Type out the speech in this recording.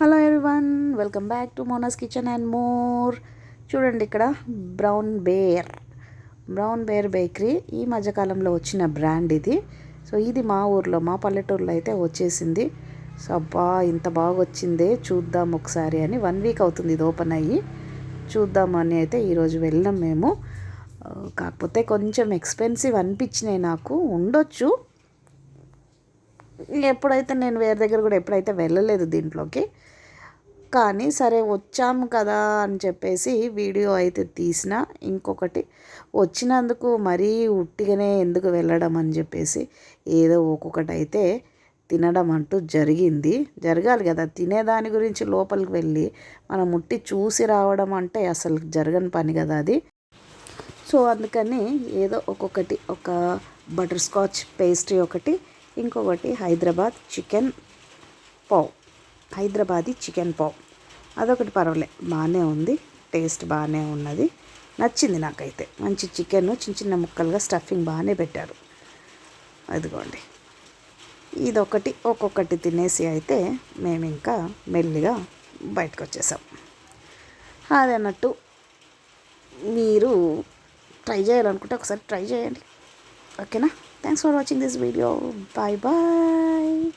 Hello everyone welcome back to Mona's kitchen and more. చూడండి ఇక్కడ brown bear brown bear bakery ఈ మధ్యకాలంలో వచ్చిన బ్రాండ్ ఇది. సో ఇది మా ఊర్లో మా పల్లెటూరులో అయితే వచ్చేసింది. సో అబ్బా ఇంత బాగా వచ్చిందే చూద్దాం ఒకసారి అని. వన్ వీక్ అవుతుంది ఇది ఓపెన్ అయ్యి. చూద్దామని అయితే ఈరోజు వెళ్ళాం మేము. కాకపోతే కొంచెం ఎక్స్పెన్సివ్ అనిపించినాయి నాకు. ఉండొచ్చు. ఎప్పుడైతే నేను వేరే దగ్గర కూడా ఎప్పుడైతే వెళ్ళలేదు దీంట్లోకి కానీ సరే వచ్చాము కదా అని చెప్పేసి వీడియో అయితే తీసిన ఇంకొకటి వచ్చినందుకు మరీ ఉట్టిగానే ఎందుకు వెళ్ళడం అని చెప్పేసి ఏదో ఒక్కొక్కటి అయితే తినడం అంటూ జరిగింది. జరగాలి కదా తినేదాని గురించి లోపలికి వెళ్ళి మనం ముట్టి చూసి రావడం అంటే అసలు జరగని పని కదా అది. సో అందుకని ఏదో ఒక్కొక్కటి ఒక బటర్ స్కాచ్ పేస్ట్రీ ఒకటి ఇంకొకటి హైదరాబాద్ చికెన్ పావ్. హైదరాబాదీ చికెన్ పావ్. అదొకటి పర్వాలే బాగానే ఉంది టేస్ట్ బాగానే ఉన్నది. నచ్చింది నాకైతే. మంచి చికెన్ చిన్న చిన్న ముక్కలుగా స్టఫింగ్ బాగానే పెట్టారు. అదిగోండి. ఇదొకటి ఒక్కొక్కటి తినేసి అయితే మేము ఇంకా మెల్లిగా బయటకు వచ్చేసాం అది అన్నట్టు మీరు ట్రై చేయాలనుకుంటే ఒకసారి ట్రై చేయండి. ఓకేనా? Thanks for watching this video. Bye bye.